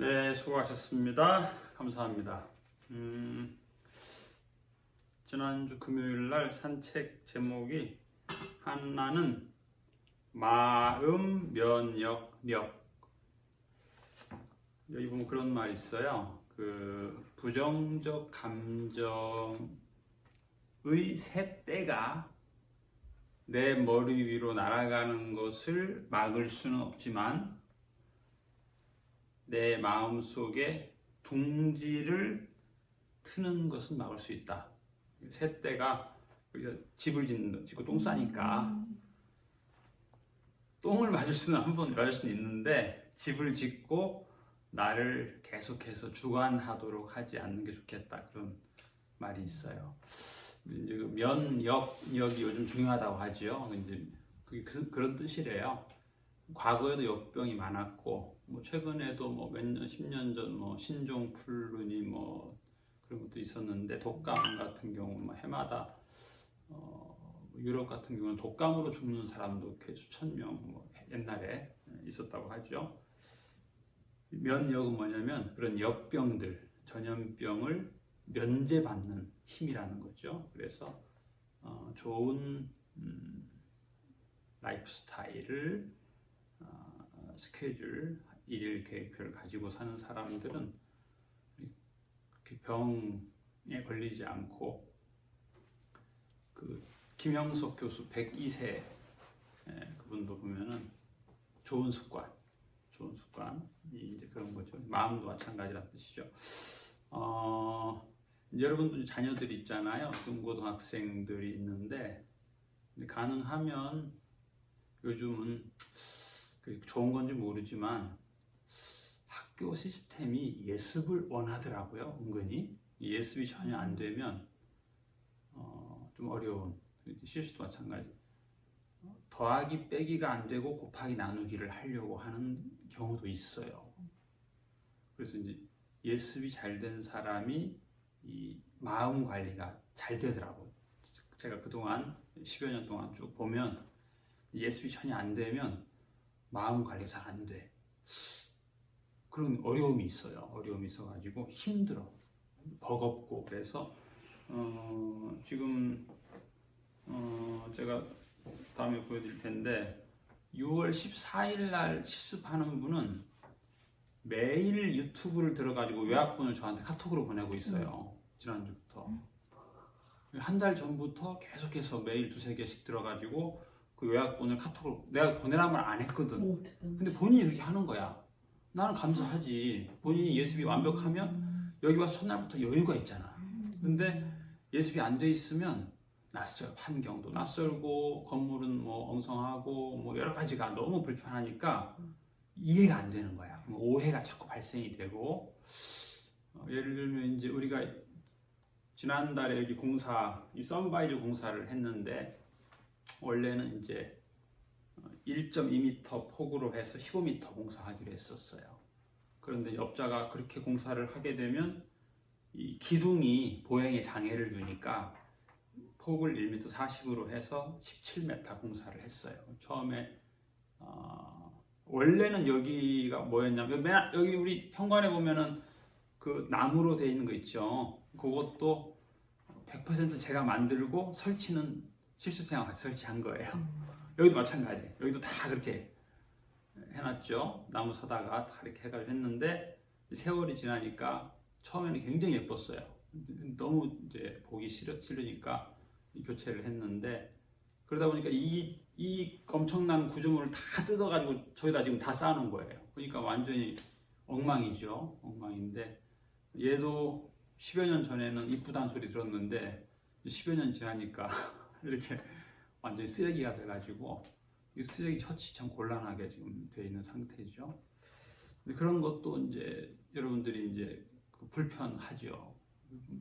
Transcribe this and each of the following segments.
네, 수고하셨습니다. 감사합니다. 음, 지난주 금요일 날 산책 제목이 하나는 마음 면역 력. 여기 보면 그런 말 있어요. 그 부정적 감정의 새떼가 내 머리 위로 날아가는 것을 막을 수는 없지만 내 마음 속에 둥지를 트는 것은 막을 수 있다. 새떼가 집을 짓는, 짓고 똥 싸니까 똥을 맞을 수는 한 번 맞을 수는 있는데 집을 짓고 나를 계속해서 주관하도록 하지 않는 게 좋겠다 그런 말이 있어요. 이제 그 면역력이 요즘 중요하다고 하죠. 이제 그게 그, 그런 뜻이래요. 과거에도 역병이 많았고 뭐 최근에도 뭐 몇 년, 10년 전 뭐 신종 플루니 뭐 그런 것도 있었는데 독감 같은 경우 뭐 해마다 어, 유럽 같은 경우는 독감으로 죽는 사람도 꽤 수천 명 뭐 옛날에 있었다고 하죠. 면역은 뭐냐면 그런 역병들, 전염병을 면제받는 힘이라는 거죠. 그래서 어, 좋은 음, 라이프 스타일을 어, 스케줄, 일일 계획표를 가지고 사는 사람들은 병에 걸리지 않고 그 김영석 교수 102세 예, 그분도 보면은 좋은 습관, 좋은 습관이 이제 그런 거죠. 마음도 마찬가지란 뜻이죠. 어, 이제 여러분들 자녀들이 있잖아요. 중고등학생들이 있는데 가능하면 요즘은 그 좋은 건지 모르지만 학교 시스템이 예습을 원하더라고요. 은근히 예습이 전혀 안 되면 어, 좀 어려운 실수도 마찬가지. 더하기 빼기가 안 되고 곱하기 나누기를 하려고 하는 경우도 있어요. 그래서 이제 예습이 잘 된 사람이 이 마음 관리가 잘 되더라고요. 제가 그동안 10여 년 동안 쭉 보면 예습이 전혀 안 되면 마음 관리가 잘 안 돼. 그런 어려움이 있어요. 어려움이 있어가지고 힘들어. 버겁고 그래서 어, 지금 어, 제가 다음에 보여드릴 텐데 6월 14일 날 실습하는 분은 매일 유튜브를 들어가지고 요약본을 저한테 카톡으로 보내고 있어요. 지난주부터. 한 달 전부터 계속해서 매일 두세 개씩 들어가지고 그 요약본을 카톡으로 내가 보내란 말 안 했거든. 근데 본인이 그렇게 하는 거야. 나는 감사하지. 본인이 예습이 완벽하면 여기 와서 첫날부터 여유가 있잖아. 근데 예습이 안 돼 있으면 낯설 환경도 낯설고 건물은 뭐 엉성하고 뭐 여러 가지가 너무 불편하니까 이해가 안 되는 거야. 오해가 자꾸 발생이 되고 어, 예를 들면 이제 우리가 지난달에 여기 공사 이 썬바이저 공사를 했는데 원래는 이제 1.2m 폭으로 해서 15m 공사하기로 했었어요. 그런데 업자가 그렇게 공사를 하게 되면 이 기둥이 보행에 장애를 주니까 폭을 1m 40으로 해서 17m 공사를 했어요. 처음에 어, 원래는 여기가 뭐였냐면 여기 우리 현관에 보면은 그 나무로 되어 있는 거 있죠. 그것도 100% 제가 만들고 설치는 실습생과 같이 설치한 거예요. 여기도 마찬가지. 여기도 다 그렇게 해놨죠. 나무 사다가 다 이렇게 해가지고 했는데 세월이 지나니까 처음에는 굉장히 예뻤어요. 너무 이제 보기 싫으니까 교체를 했는데 그러다 보니까 이, 이 엄청난 구조물을 다 뜯어가지고 저기다 지금 다 쌓아놓은 거예요. 그러니까 완전히 엉망이죠. 엉망인데 얘도 10여 년 전에는 이쁘다는 소리 들었는데 10여 년 지나니까 이렇게 완전히 쓰레기가 돼가지고 이 쓰레기 처치 참 곤란하게 지금 돼 있는 상태죠. 그런 것도 이제 여러분들이 이제 그 불편하죠.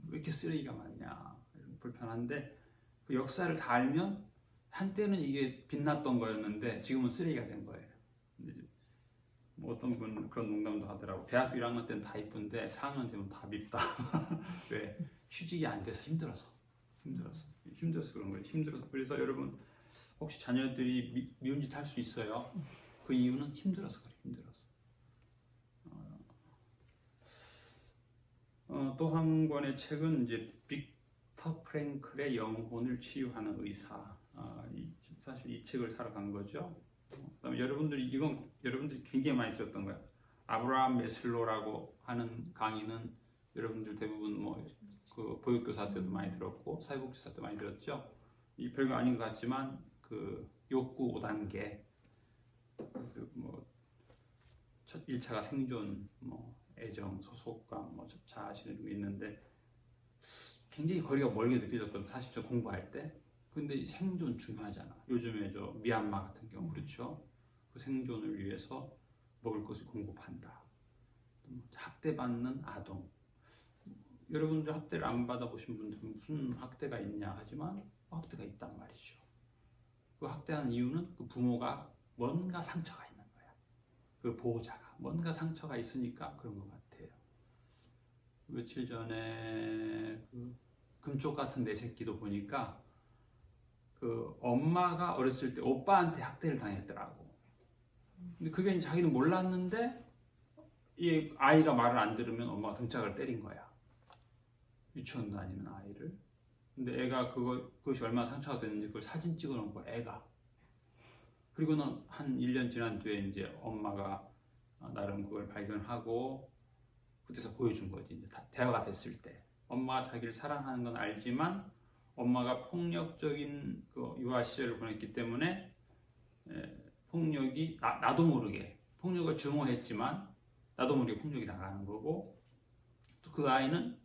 왜 이렇게 쓰레기가 많냐 불편한데 그 역사를 다 알면 한때는 이게 빛났던 거였는데 지금은 쓰레기가 된 거예요. 뭐 어떤 분 그런 농담도 하더라고. 대학교 1학년 때는 다 이쁜데 4학년 되면 다 밉다. 왜? 휴직이 안 돼서 힘들어서. 힘들어서. 힘들어서 그런 거예요. 힘들어서. 그래서 여러분 혹시 자녀들이 미, 미운 짓 할 수 있어요. 그 이유는 힘들어서 그래. 힘들어서. 어, 또한 권의 책은 이제 빅터 프랭클의 영혼을 치유하는 의사. 아, 이- 사실 이 책을 사러 간 거죠. 어, 그다음에 여러분들이 이건 여러분들이 굉장히 많이 들었던 거예요. 아브라함 메슬로라고 하는 강의는 여러분들 대부분 뭐 그 보육교사 때도 많이 들었고 사회복지사 때 많이 들었죠. 이 별거 아닌 것 같지만 그 욕구 5단계 그 뭐, 첫 1차가 생존, 뭐, 애정, 소속감, 뭐, 자아실 이런 게 있는데, 굉장히 거리가 멀게 느껴졌던 사실 저 공부할 때. 근데 이 생존 중요하잖아. 요즘에 저 미얀마 같은 경우, 그렇죠? 그 생존을 위해서 먹을 것을 공급한다. 또뭐 학대받는 아동. 여러분들 학대를 안 받아보신 분들은 무슨 학대가 있냐 하지만 학대가 있단 말이죠. 그 학대하는 이유는 그 부모가 뭔가 상처가 있는 거야. 그 보호자가 뭔가 상처가 있으니까 그런 것 같아요. 며칠 전에 그 금쪽 같은 내 새끼도 보니까 그 엄마가 어렸을 때 오빠한테 학대를 당했더라고. 근데 그게 자기는 몰랐는데 이 아이가 말을 안 들으면 엄마가 등짝을 때린 거야. 유치원 다니는 아이를. 근데 애가 그거 그것이 얼마나 상처가 됐는지 그걸 사진 찍어 놓은 거야. 애가. 그리고는 한 1년 지난 뒤에 이제 엄마가 어, 나름 그걸 발견하고 그때서 보여준 거지. 이제 다 대화가 됐을 때. 엄마가 자기를 사랑하는 건 알지만 엄마가 폭력적인 그 유아 시절을 보냈기 때문에 에, 폭력이 나, 나도 모르게 폭력을 증오했지만 나도 모르게 폭력이 나가는 거고 또 그 아이는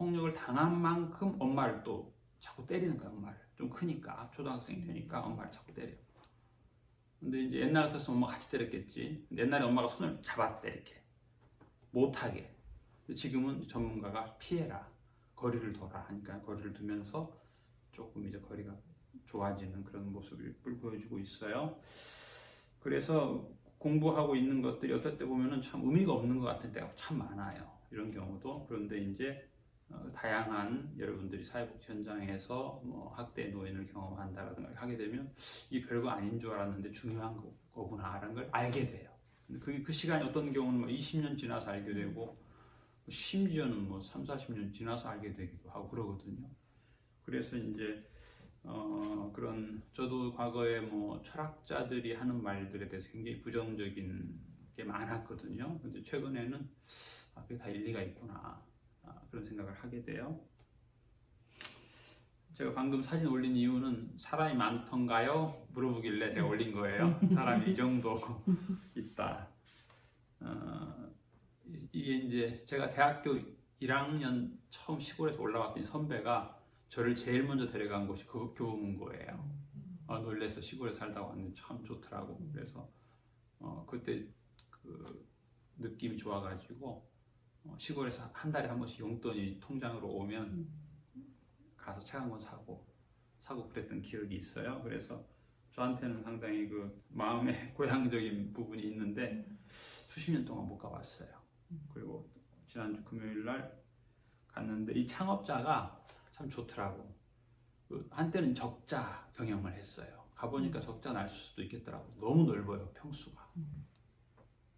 폭력을 당한 만큼 엄마를 또 자꾸 때리는 거야 엄마를. 좀 크니까. 초등학생이 되니까 엄마를 자꾸 때려. 근데 이제 옛날 같았으면 엄마가 같이 때렸겠지. 옛날에 엄마가 손을 잡았대 이렇게. 못하게. 지금은 전문가가 피해라. 거리를 둬라. 하니까 거리를 두면서 조금 이제 거리가 좋아지는 그런 모습을 보여주고 있어요. 그래서 공부하고 있는 것들이 어떨 때 보면은 참 의미가 없는 것 같은 때가 참 많아요. 이런 경우도. 그런데 이제 어, 다양한 여러분들이 사회복지 현장에서 뭐 학대 노인을 경험한다라든가 하게 되면 이 별거 아닌 줄 알았는데 중요한 거- 거구나라는 걸 알게 돼요. 그, 그 시간이 어떤 경우는 뭐 20년 지나서 알게 되고 심지어는 뭐 3, 40년 지나서 알게 되기도 하고 그러거든요. 그래서 이제 어, 그런 저도 과거에 뭐 철학자들이 하는 말들에 대해서 굉장히 부정적인 게 많았거든요. 근데 최근에는 아, 그게 다 일리가 있구나. 아, 그런 생각을 하게 돼요. 제가 방금 사진 올린 이유는 사람이 많던가요? 물어보길래 제가 올린 거예요. 사람이 이 정도 있다. 어, 이- 이게 이제 제가 대학교 1학년 처음 시골에서 올라왔더니 선배가 저를 제일 먼저 데려간 곳이 그 교문고예요. 어, 놀래서 시골에 살다 왔는데 참 좋더라고. 그래서 어, 그때 그 느낌이 좋아가지고 어, 시골에서 한 달에 한 번씩 용돈이 통장으로 오면 가서 책 한 권 사고 사고 그랬던 기억이 있어요. 그래서 저한테는 상당히 그 마음의 고향적인 부분이 있는데 수십 년 동안 못 가봤어요. 그리고 지난주 금요일 날 갔는데 이 창업자가 참 좋더라고. 그 한때는 적자 경영을 했어요. 가보니까 적자 날 수도 있겠더라고. 너무 넓어요 평수가.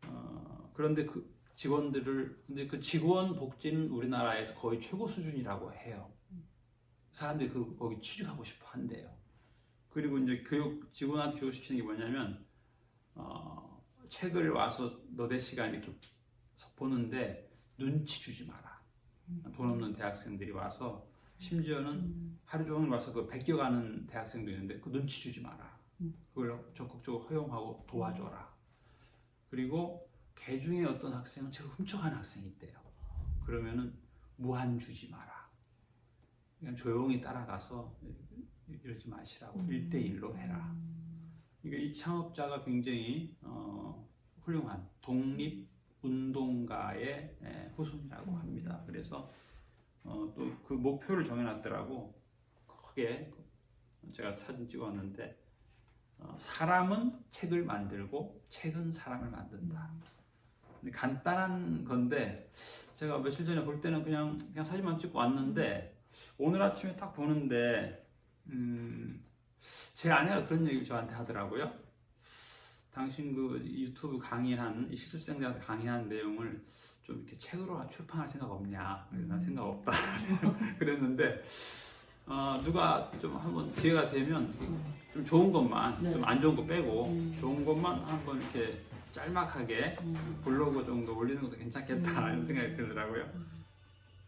어, 그런데 그 직원들을 근데 그 직원 복지는 우리나라에서 거의 최고 수준이라고 해요. 사람들이 그 거기 취직하고 싶어 한대요. 그리고 이제 교육 직원한테 교육시키는 게 뭐냐면 어, 책을 와서 너댓 시간 이렇게 보는데 눈치 주지 마라. 돈 없는 대학생들이 와서 심지어는 하루 종일 와서 그 베껴가는 대학생도 있는데 그 눈치 주지 마라. 그걸 적극적으로 허용하고 도와줘라. 그리고 개 중에 어떤 학생은 책을 훔쳐가는 학생이 있대요. 그러면은 무한 주지 마라. 그냥 조용히 따라가서 이러지 마시라고 일대일로 해라. 그러니까 이 창업자가 굉장히 어, 훌륭한 독립 운동가의 예, 후손이라고 합니다. 그래서 어, 또 그 목표를 정해놨더라고. 크게 제가 사진 찍었는데 어, 사람은 책을 만들고 책은 사람을 만든다. 간단한 건데 제가 며칠 전에 볼 때는 그냥 그냥 사진만 찍고 왔는데 오늘 아침에 딱 보는데 음, 제 아내가 그런 얘기를 저한테 하더라고요. 당신 그 유튜브 강의한 이 실습생들한테 강의한 내용을 좀 이렇게 책으로 출판할 생각 없냐? 난 생각 없다. 그랬는데 어, 누가 좀 한번 기회가 되면 좀 좋은 것만 네. 좀안 좋은 거 빼고 음. 좋은 것만 한번 이렇게 짤막하게 음. 블로그 정도 올리는 것도 괜찮겠다 음. 이런 생각이 들더라고요.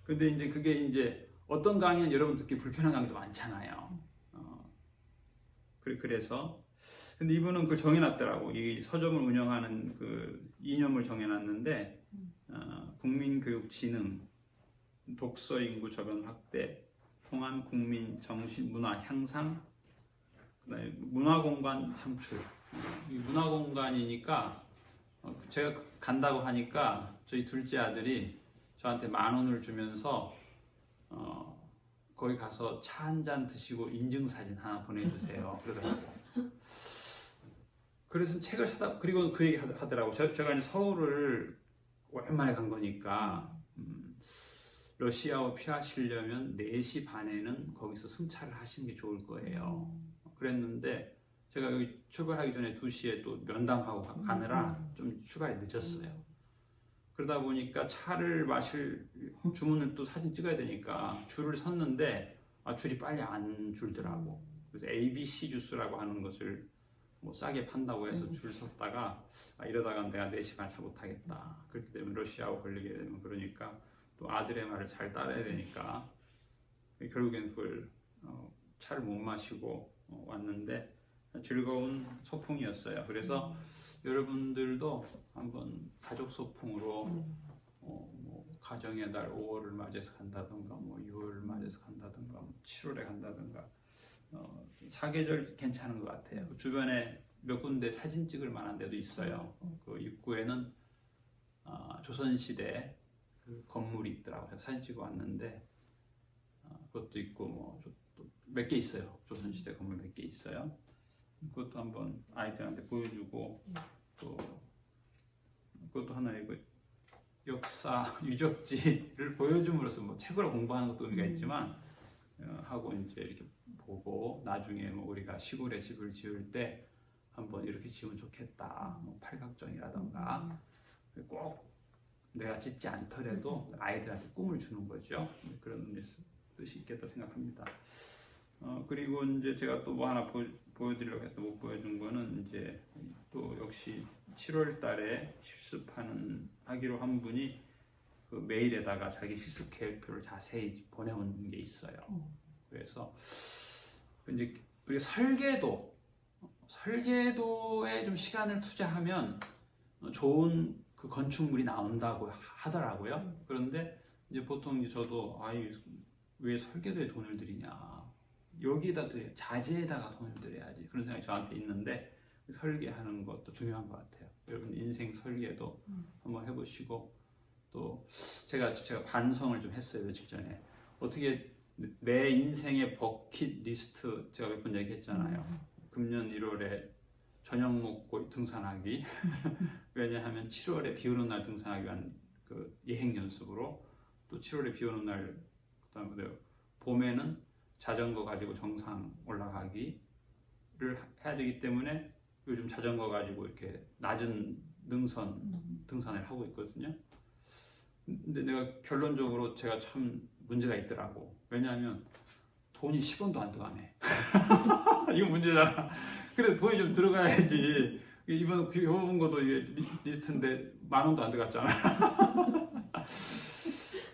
근데 이제 그게 이제 어떤 강의는 여러분 듣기 불편한 강의도 많잖아요. 어, 그래- 그래서 근데 이분은 그걸 정해놨더라고. 이 서점을 운영하는 그 이념을 정해놨는데 어, 국민교육진흥, 독서 인구 저변 확대, 통한 국민 정신 문화 향상, 그다음에 문화 공간 창출. 이 문화 공간이니까 어, 제가 간다고 하니까 저희 둘째 아들이 저한테 만 원을 주면서 어, 거기 가서 차 한 잔 드시고 인증 사진 하나 보내주세요. 그러더라고. 그래서 책을 사다 그리고 그 얘기 하더- 하더라고. 저, 제가 이제 서울을 오랜만에 간 거니까 음, 러시아어 피하시려면 4시 반에는 거기서 승차를 하시는 게 좋을 거예요. 그랬는데 제가 여기 출발하기 전에 2시에 또 면담하고 가- 가느라 좀 출발이 늦었어요. 그러다 보니까 차를 마실 주문을 또 사진 찍어야 되니까 줄을 섰는데 아, 줄이 빨리 안 줄더라고. 그래서 ABC 주스라고 하는 것을 뭐 싸게 판다고 해서 줄 섰다가 아, 이러다가 내가 4시간 차 못하겠다. 그렇기 때문에 러시아어 걸리게 되면 그러니까 또 아들의 말을 잘 따라야 되니까 결국엔 그걸 어, 차를 못 마시고 어, 왔는데 즐거운 소풍이었어요. 그래서 여러분들도 한번 가족 소풍으로 어, 뭐 가정의 달 5월을 맞이해서 간다든가 뭐 6월을 맞이해서 간다든가 뭐 7월에 간다든가 어, 사계절 괜찮은 것 같아요. 그 주변에 몇 군데 사진 찍을 만한 데도 있어요. 그 입구에는 아, 조선시대 그 건물이 있더라고요. 사진 찍어 왔는데 아, 그것도 있고 뭐 몇 개 있어요. 조선시대 건물 몇 개 있어요. 그것도 한번 아이들한테 보여주고 또 그것도 하나의 그 역사 유적지를 보여줌으로써 뭐 책으로 공부하는 것도 의미가 있지만 어, 하고 이제 이렇게 보고 나중에 뭐 우리가 시골에 집을 지을 때 한번 이렇게 지으면 좋겠다. 뭐 팔각정이라던가 꼭 내가 짓지 않더라도 아이들한테 꿈을 주는 거죠. 그런 뜻이 있겠다 생각합니다. 어, 그리고 이제 제가 또 뭐 하나 보, 보여드리려고 했던 못 보여준 거는 이제 또 역시 7월 달에 실습하는 하기로 한 분이 그 메일에다가 자기 실습 계획표를 자세히 보내온 게 있어요. 그래서 이제 우리 설계도 설계도에 좀 시간을 투자하면 좋은 그 건축물이 나온다고 하더라고요. 그런데 이제 보통 이제 저도 아이 왜 설계도에 돈을 들이냐 여기에다 들 자재에다가 돈을 들여야지. 그런 생각이 저한테 있는데 설계하는 것도 중요한 것 같아요. 여러분 인생 설계도 한번 해보시고 또 제가 제가 반성을 좀 했어요 며칠 전에. 어떻게 내 인생의 버킷 리스트 제가 몇 번 얘기했잖아요. 금년 1월에 저녁 먹고 등산하기. 왜냐하면 7월에 비 오는 날 등산하기 위한 그 예행 연습으로 또 7월에 비 오는 날 그다음에 봄에는 자전거 가지고 정상 올라가기를 해야 되기 때문에 요즘 자전거 가지고 이렇게 낮은 능선 등산을 하고 있거든요. 근데 내가 결론적으로 제가 참 문제가 있더라고. 왜냐하면 돈이 10원도 안 들어가네. 이거 문제잖아. 그래 돈이 좀 들어가야지. 이번 그 해본 것도 이게 리- 리스트인데 만 원도 안 들어갔잖아.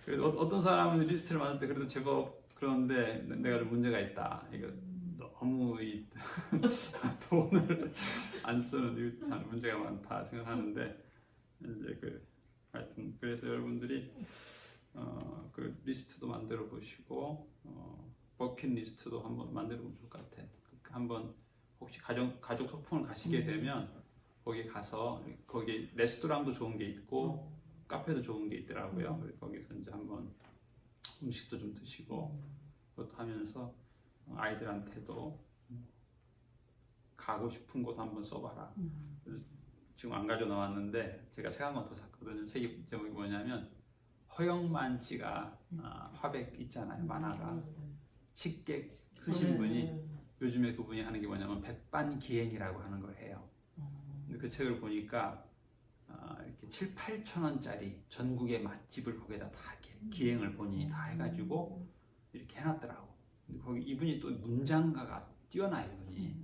그래서 어- 어떤 사람은 리스트를 만들 때 그래도 제법 그런데 내가 좀 문제가 있다. 이거 너무 이 돈을 안 쓰는 참 문제가 많다 생각하는데 이제 그 하여튼 그래서 여러분들이 어, 그 리스트도 만들어 보시고 어, 버킷 리스트도 한번 만들어 보면 좋을 것 같아. 그 한번 혹시 가족 가족 소풍을 가시게 되면 거기 가서 거기 레스토랑도 좋은 게 있고 카페도 좋은 게 있더라고요. 그래서 거기서 이제 한번 음식도 좀 드시고 그것도 하면서 아이들한테도 가고 싶은 곳 한번 써봐라. 그래서 지금 안 가져 나왔는데 제가 책 한 권 더 샀거든요. 책이 제목이 뭐냐면 허영만 씨가 아, 화백 있잖아요 만화가 식객 쓰신 분이 요즘에 그분이 하는 게 뭐냐면 백반기행이라고 하는 걸 해요. 근데 그 책을 보니까 아, 7, 8천 원짜리 전국의 맛집을 거기다 다 기행을 보니 다 해가지고 이렇게 해놨더라고. 근데 거기 이분이 또 문장가가 뛰어나요, 이분이.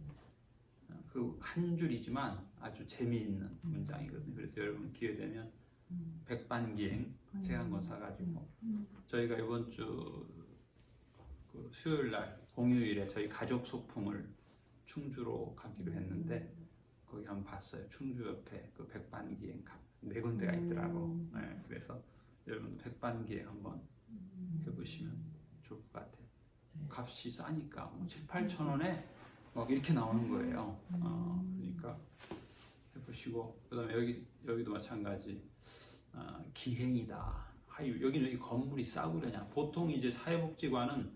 그 한 줄이지만 아주 재미있는 문장이거든요. 그래서 여러분 기회 되면 백반기행 책한권 사가지고 저희가 이번 주그 수요일 날 공휴일에 저희 가족 소풍을 충주로 가기로 했는데 거기 한번 봤어요. 충주 옆에 그 백반기행 가- 네 군데가 있더라고. 네, 그래서 여러분 백반기행 한번 해보시면 좋을 것 같아요. 값이 싸니까 뭐 7, 8천 원에 막 이렇게 나오는 거예요. 어, 그러니까 해보시고 그다음에 여기 여기도 마찬가지 어, 기행이다. 하유 여기는 이 건물이 싸구려냐? 보통 이제 사회복지관은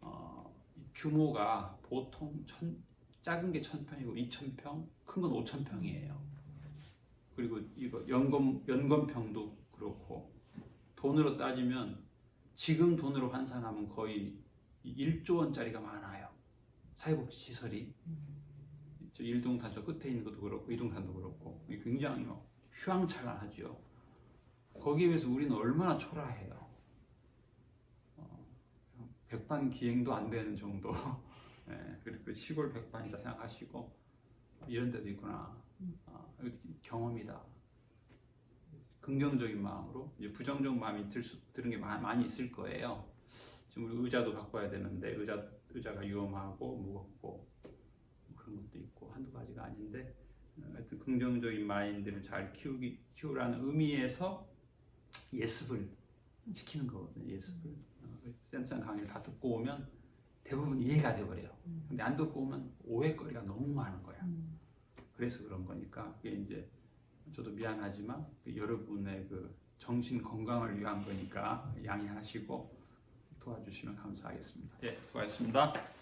어, 규모가 보통 천, 작은 게 천 평이고 이천 평, 큰건 오천 평이에요. 그리고 이거 연금 연금평도 그렇고 돈으로 따지면 지금 돈으로 환산하면 거의 1조 원짜리가 많아요. 사회복지 시설이 저 1동탄 저 끝에 있는 것도 그렇고 2동탄도 그렇고 굉장히 뭐 휘황찬란하죠. 거기에 비해서 우리는 얼마나 초라해요. 어, 백반 기행도 안 되는 정도. 예, 그리고 시골 백반이다 생각하시고 이런 데도 있구나. 어, 경험이다. 긍정적인 마음으로 이제 부정적 마음이 들 수, 드는 게 마- 많이 있을 거예요. 지금 우리 의자도 바꿔야 되는데 의자 의자가 위험하고 무겁고 뭐 그런 것도 있고 한두 가지가 아닌데 어, 하여튼 긍정적인 마인드를 잘 키우기 키우라는 의미에서 예습을 시키는 거거든요. 예습을 어, 센스한 강의를 다 듣고 오면 대부분 이해가 돼버려요. 근데 안 듣고 오면 오해거리가 너무 많은 거야. 그래서 그런 거니까 그게 이제 저도 미안하지만 그 여러분의 그 정신 건강을 위한 거니까 양해하시고 도와주시면 감사하겠습니다. 예, 수고하셨습니다.